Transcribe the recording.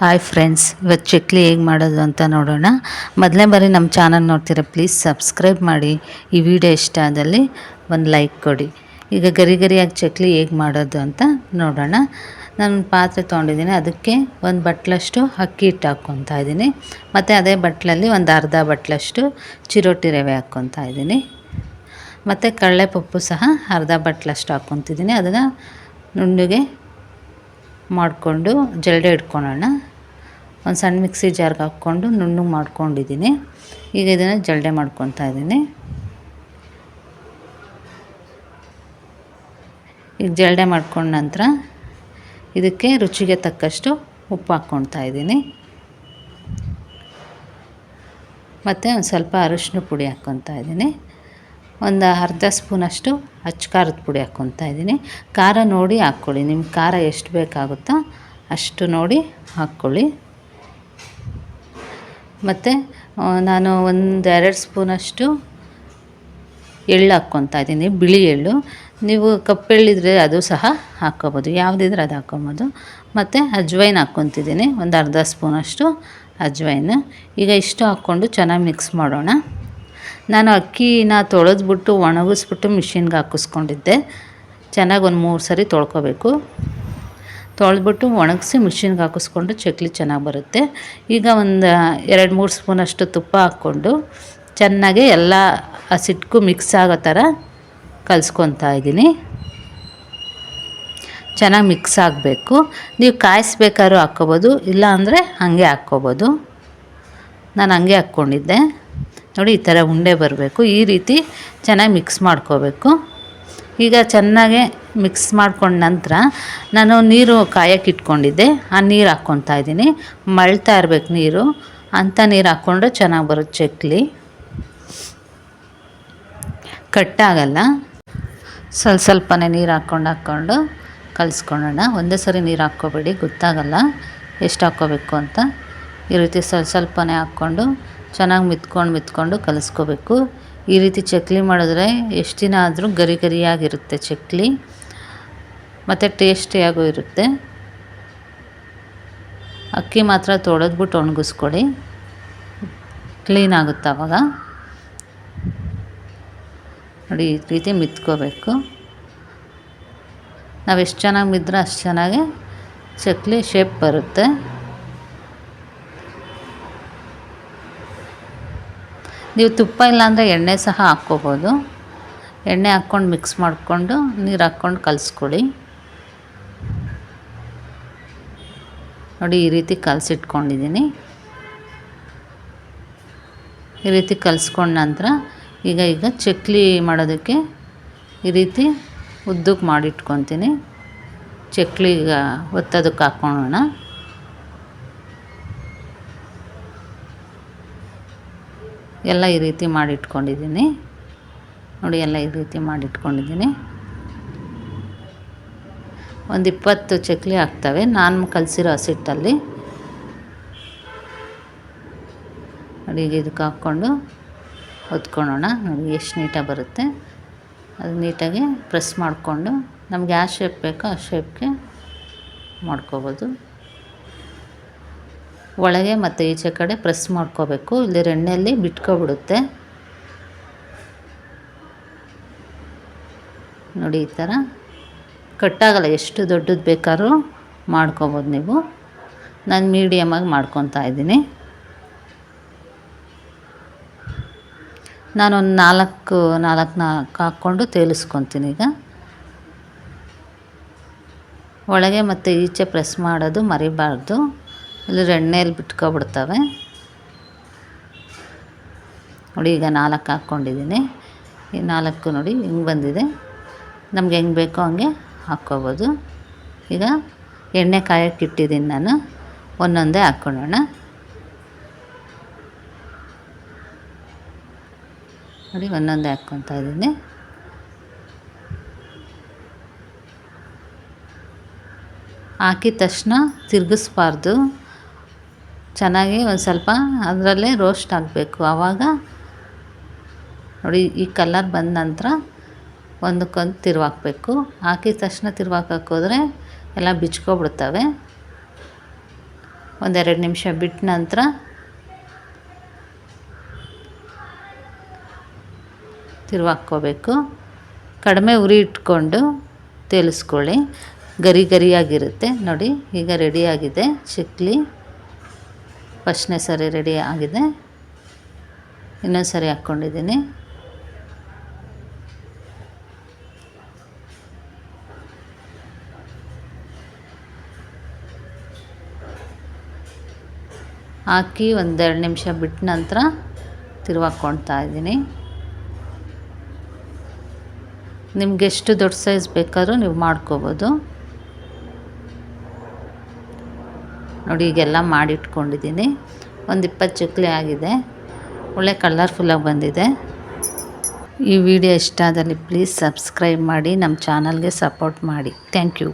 Hi friends ಇವತ್ತು ಚಕ್ಲಿ ಹೇಗೆ ಮಾಡೋದು ಅಂತ ನೋಡೋಣ. ಮೊದಲನೇ ಬಾರಿ ನಮ್ಮ ಚಾನಲ್ ನೋಡ್ತೀರ ಪ್ಲೀಸ್ ಸಬ್ಸ್ಕ್ರೈಬ್ ಮಾಡಿ. ಈ ವಿಡಿಯೋ ಇಷ್ಟ ಆದಲ್ಲಿ ಒಂದು ಲೈಕ್ ಕೊಡಿ. ಈಗ ಗರಿ ಗರಿಯಾಗಿ ಚಕ್ಲಿ ಹೇಗೆ ಮಾಡೋದು ಅಂತ ನೋಡೋಣ. ನಾನು ಪಾತ್ರೆ ತೊಗೊಂಡಿದ್ದೀನಿ, ಅದಕ್ಕೆ ಒಂದು ಬಟ್ಲಷ್ಟು ಅಕ್ಕಿ ಹಿಟ್ಟು ಹಾಕ್ಕೊತಾ ಇದ್ದೀನಿ. ಮತ್ತು ಅದೇ ಬಟ್ಲಲ್ಲಿ ಒಂದು ಅರ್ಧ ಬಟ್ಲಷ್ಟು ಚಿರೋಟಿ ರವೆ ಹಾಕ್ಕೊತಾ ಇದ್ದೀನಿ. ಮತ್ತು ಕಡಲೆಪಪ್ಪು ಸಹ ಅರ್ಧ ಬಟ್ಲಷ್ಟು ಹಾಕ್ಕೊತಿದ್ದೀನಿ. ಅದನ್ನು ನುಣ್ಣಗೆ ಮಾಡಿಕೊಂಡು ಜಲ್ಡೆ ಇಟ್ಕೊಳೋಣ. ಒಂದು ಸಣ್ಣ ಮಿಕ್ಸಿ ಜಾರ್ಗೆ ಹಾಕ್ಕೊಂಡು ನುಣ್ಣು ಮಾಡ್ಕೊಂಡಿದ್ದೀನಿ. ಈಗ ಇದನ್ನು ಜಲ್ಡೆ ಮಾಡ್ಕೊತಾ ಇದ್ದೀನಿ. ಈಗ ಜಲ್ಡೆ ಮಾಡ್ಕೊಂಡ ನಂತರ ಇದಕ್ಕೆ ರುಚಿಗೆ ತಕ್ಕಷ್ಟು ಉಪ್ಪು ಹಾಕ್ಕೊಳ್ತಾ ಇದ್ದೀನಿ. ಮತ್ತು ಒಂದು ಸ್ವಲ್ಪ ಅರಿಶಿನ ಪುಡಿ ಹಾಕ್ಕೊತಾ ಇದ್ದೀನಿ. ಒಂದು ಅರ್ಧ ಸ್ಪೂನಷ್ಟು ಅಚ್ಚ ಖಾರದ ಪುಡಿ ಹಾಕ್ಕೊತಾ ಇದ್ದೀನಿ. ಖಾರ ನೋಡಿ ಹಾಕ್ಕೊಳ್ಳಿ. ನಿಮ್ಗೆ ಖಾರ ಎಷ್ಟು ಬೇಕಾಗುತ್ತೋ ಅಷ್ಟು ನೋಡಿ ಹಾಕ್ಕೊಳ್ಳಿ. ಮತ್ತು ನಾನು ಒಂದು ಎರಡು ಸ್ಪೂನಷ್ಟು ಎಳ್ಳು ಹಾಕ್ಕೊತಾ ಇದ್ದೀನಿ, ಬಿಳಿ ಎಳ್ಳು. ನೀವು ಕಪ್ಪೆಳ್ಳಿದ್ರೆ ಅದು ಸಹ ಹಾಕ್ಕೊಬೋದು, ಯಾವುದಿದ್ರೆ ಅದು ಹಾಕ್ಕೊಬೋದು. ಮತ್ತು ಅಜ್ವೈನ್ ಹಾಕ್ಕೊತಿದ್ದೀನಿ, ಒಂದು ಅರ್ಧ ಸ್ಪೂನಷ್ಟು ಅಜ್ವೈನ್. ಈಗ ಇಷ್ಟು ಹಾಕ್ಕೊಂಡು ಚೆನ್ನಾಗಿ ಮಿಕ್ಸ್ ಮಾಡೋಣ. ನಾನು ಅಕ್ಕಿನ ತೊಳೆದ್ಬಿಟ್ಟು ಒಣಗಿಸ್ಬಿಟ್ಟು ಮಿಷಿನ್ಗೆ ಹಾಕಿಸ್ಕೊಂಡಿದ್ದೆ. ಚೆನ್ನಾಗಿ ಒಂದು ಮೂರು ಸರಿ ತೊಳ್ಕೊಬೇಕು. ತೊಳೆದ್ಬಿಟ್ಟು ಒಣಗಿಸಿ ಮಿಷಿನ್ಗೆ ಹಾಕಿಸ್ಕೊಂಡು ಚಕ್ಲಿ ಚೆನ್ನಾಗಿ ಬರುತ್ತೆ. ಈಗ ಒಂದು ಎರಡು ಮೂರು ಸ್ಪೂನಷ್ಟು ತುಪ್ಪ ಹಾಕ್ಕೊಂಡು ಚೆನ್ನಾಗಿ ಎಲ್ಲ ಹಸಿಟ್ಗೂ ಮಿಕ್ಸ್ ಆಗೋ ಥರ ಕಲಿಸ್ಕೊತಾ ಇದ್ದೀನಿ. ಚೆನ್ನಾಗಿ ಮಿಕ್ಸ್ ಆಗಬೇಕು. ನೀವು ಕಾಯಿಸ್ಬೇಕಾದ್ರೂ ಹಾಕ್ಕೋಬೋದು ಇಲ್ಲ ಅಂದರೆ ಹಾಗೆ ಹಾಕ್ಕೋಬೋದು. ನಾನು ಹಂಗೆ ಹಾಕ್ಕೊಂಡಿದ್ದೆ. ನೋಡಿ, ಈ ಥರ ಉಂಡೆ ಬರಬೇಕು. ಈ ರೀತಿ ಚೆನ್ನಾಗಿ ಮಿಕ್ಸ್ ಮಾಡ್ಕೋಬೇಕು. ಈಗ ಚೆನ್ನಾಗೆ ಮಿಕ್ಸ್ ಮಾಡ್ಕೊಂಡ ನಂತರ ನಾನು ನೀರು ಕಾಯಕ್ಕೆ ಇಟ್ಕೊಂಡಿದ್ದೆ. ಆ ನೀರು ಹಾಕ್ಕೊತಾ ಇದ್ದೀನಿ. ಮಳ್ತಾ ಇರಬೇಕು ನೀರು. ಅಂಥ ನೀರು ಹಾಕ್ಕೊಂಡ್ರೆ ಚೆನ್ನಾಗಿ ಬರುತ್ತೆ ಚಕ್ಲಿ. ಕಟ್ಟಾಗಲ್ಲ ಸ್ವಲ್ಪ ಸ್ವಲ್ಪನೇ ನೀರು ಹಾಕ್ಕೊಂಡು ಹಾಕ್ಕೊಂಡು ಕಲಿಸ್ಕೊಳ್ಳೋಣ. ಒಂದೇ ಸರಿ ನೀರು ಹಾಕ್ಕೋಬೇಡಿ, ಗೊತ್ತಾಗಲ್ಲ ಎಷ್ಟು ಹಾಕ್ಕೋಬೇಕು ಅಂತ. ಈ ರೀತಿ ಸ್ವಲ್ಪ ಸ್ವಲ್ಪನೇ ಹಾಕ್ಕೊಂಡು ಚೆನ್ನಾಗಿ ಮಿತ್ಕೊಂಡು ಮಿತ್ಕೊಂಡು ಕಲಿಸ್ಕೋಬೇಕು. ಈ ರೀತಿ ಚಕ್ಲಿ ಮಾಡಿದ್ರೆ ಎಷ್ಟು ದಿನ ಆದರೂ ಗರಿ ಗರಿಯಾಗಿರುತ್ತೆ ಚಕ್ಲಿ. ಮತ್ತು ಟೇಸ್ಟಿಯಾಗೂ ಇರುತ್ತೆ. ಅಕ್ಕಿ ಮಾತ್ರ ತೊಳೆದ್ಬಿಟ್ಟು ಒಣಗಿಸ್ಕೊಳ್ಳಿ. ಕ್ಲೀನ್ ಆಗುತ್ತೆ ಆವಾಗ ನೋಡಿ, ಈ ರೀತಿ ಮಿತ್ಕೋಬೇಕು. ನಾವು ಎಷ್ಟು ಚೆನ್ನಾಗಿ ಮಿದ್ರೆ ಅಷ್ಟು ಚೆನ್ನಾಗಿ ಚಕ್ಲಿ ಶೇಪ್ ಬರುತ್ತೆ. ನೀವು ತುಪ್ಪ ಇಲ್ಲಾಂದರೆ ಎಣ್ಣೆ ಸಹ ಹಾಕ್ಕೋಬೋದು. ಎಣ್ಣೆ ಹಾಕ್ಕೊಂಡು ಮಿಕ್ಸ್ ಮಾಡಿಕೊಂಡು ನೀರು ಹಾಕ್ಕೊಂಡು ಕಲಿಸ್ಕೊಳ್ಳಿ. ನೋಡಿ ಈ ರೀತಿ ಕಲಸಿಟ್ಕೊಂಡಿದ್ದೀನಿ. ಈ ರೀತಿ ಕಲಿಸ್ಕೊಂಡ ನಂತರ ಈಗ ಈಗ ಚಕ್ಲಿ ಮಾಡೋದಕ್ಕೆ ಈ ರೀತಿ ಉದ್ದಕ್ಕೆ ಮಾಡಿಟ್ಕೊತೀನಿ. ಚಕ್ಲಿಗೆ ಒತ್ತೋದಕ್ಕೆ ಹಾಕ್ಕೊಳ್ಳೋಣ. ಎಲ್ಲ ಈ ರೀತಿ ಮಾಡಿಟ್ಕೊಂಡಿದ್ದೀನಿ. ನೋಡಿ ಎಲ್ಲ ಈ ರೀತಿ ಮಾಡಿಟ್ಕೊಂಡಿದ್ದೀನಿ. ಒಂದು ಇಪ್ಪತ್ತು ಚಕ್ಲಿ ಹಾಕ್ತವೆ ನಾನು ಕಲಸಿರೋ ಹಸಿಟ್ಟಲ್ಲಿ. ಅಡುಗೆ ಇದಕ್ಕೆ ಹಾಕ್ಕೊಂಡು ಹೊತ್ಕೊಳ್ಳೋಣ. ನೋಡಿ, ಎಷ್ಟು ನೀಟಾಗಿ ಬರುತ್ತೆ. ಅದು ನೀಟಾಗಿ ಪ್ರೆಸ್ ಮಾಡಿಕೊಂಡು ನಮ್ಗೆ ಯಾವ ಶೇಪ್ ಬೇಕೋ ಆ ಶೇಪ್ಗೆ ಮಾಡ್ಕೋಬೋದು. ಒಳಗೆ ಮತ್ತು ಈಚೆ ಕಡೆ ಪ್ರೆಸ್ ಮಾಡ್ಕೋಬೇಕು. ಇಲ್ಲಿ ಎಣ್ಣೆಯಲ್ಲಿ ಬಿಟ್ಕೊಬಿಡುತ್ತೆ. ನೋಡಿ, ಈ ಥರ. ಕಟ್ಟಾಗಲ್ಲ, ಎಷ್ಟು ದೊಡ್ಡದು ಬೇಕಾದ್ರೂ ಮಾಡ್ಕೊಬೋದು ನೀವು. ನಾನು ಮೀಡಿಯಮಾಗಿ ಮಾಡ್ಕೊತಾ ಇದ್ದೀನಿ. ನಾನೊಂದು ನಾಲ್ಕು ನಾಲ್ಕು ನಾಲ್ಕು ಹಾಕ್ಕೊಂಡು ತೇಲಿಸ್ಕೊತೀನಿ ಈಗ. ಒಳಗೆ ಮತ್ತು ಈಚೆ ಪ್ರೆಸ್ ಮಾಡೋದು ಮರಿಬಾರ್ದು. ಇಲ್ಲಿ ಎಣ್ಣೆಯಲ್ಲಿ ಬಿಟ್ಕೊಬಿಡ್ತವೆ. ನೋಡಿ ಈಗ ನಾಲ್ಕು ಹಾಕ್ಕೊಂಡಿದ್ದೀನಿ. ಈ ನಾಲ್ಕು ನೋಡಿ ಹಿಂಗೆ ಬಂದಿದೆ. ನಮ್ಗೆ ಹೆಂಗೆ ಬೇಕೋ ಹಂಗೆ ಹಾಕ್ಕೋಬೋದು. ಈಗ ಎಣ್ಣೆ ಕಾಯಕ್ಕಿಟ್ಟಿದ್ದೀನಿ ನಾನು. ಒಂದೊಂದೇ ಹಾಕ್ಕೊಳ್ಳೋಣ. ನೋಡಿ, ಒಂದೊಂದೇ ಹಾಕ್ಕೊತಾ ಇದ್ದೀನಿ. ಹಾಕಿದ ತಕ್ಷಣ ತಿರುಗಿಸ್ಬಾರ್ದು. ಚೆನ್ನಾಗಿ ಒಂದು ಸ್ವಲ್ಪ ಅದರಲ್ಲೇ ರೋಸ್ಟ್ ಆಗಬೇಕು. ಆವಾಗ ನೋಡಿ, ಈ ಕಲರ್ ಬಂದ ನಂತರ ಒಂದಕ್ಕೊಂದು ತಿರುವಾಕ್ಬೇಕು. ಹಾಕಿದ ತಕ್ಷಣ ತಿರುವಾಕೋದ್ರೆ ಎಲ್ಲ ಬಿಚ್ಕೊಬಿಡ್ತವೆ. ಒಂದೆರಡು ನಿಮಿಷ ಬಿಟ್ಟ ನಂತರ ತಿರುವಾಕ್ಕೋಬೇಕು. ಕಡಿಮೆ ಉರಿ ಇಟ್ಕೊಂಡು ತೇಲಿಸ್ಕೊಳ್ಳಿ. ಗರಿ ಗರಿಯಾಗಿರುತ್ತೆ. ನೋಡಿ, ಈಗ ರೆಡಿಯಾಗಿದೆ. ಚಿಕ್ಲಿ ಫಸ್ಟ್ನೇ ಸರಿ ರೆಡಿ ಆಗಿದೆ. ಇನ್ನೊಂದು ಸರಿ ಹಾಕ್ಕೊಂಡಿದ್ದೀನಿ. ಹಾಕಿ ಒಂದೆರಡು ನಿಮಿಷ ಬಿಟ್ಟ ನಂತರ ತಿರುವಾಕೊಳ್ತಾ ಇದ್ದೀನಿ. ನಿಮ್ಗೆ ಎಷ್ಟು ದೊಡ್ಡ ಸೈಜ್ ಬೇಕಾದರೂ ನೀವು ಮಾಡ್ಕೋಬೋದು. ನೋಡಿ, ಈಗೆಲ್ಲ ಮಾಡಿಟ್ಕೊಂಡಿದ್ದೀನಿ. ಒಂದು ಇಪ್ಪತ್ತು ಚಕ್ಲಿ ಆಗಿದೆ. ಒಳ್ಳೆ ಕಲರ್ಫುಲ್ಲಾಗಿ ಬಂದಿದೆ. ಈ ವಿಡಿಯೋ ಇಷ್ಟ ಆದಲ್ಲಿ ಪ್ಲೀಸ್ ಸಬ್ಸ್ಕ್ರೈಬ್ ಮಾಡಿ, ನಮ್ಮ ಚಾನಲ್ಗೆ ಸಪೋರ್ಟ್ ಮಾಡಿ. Thank you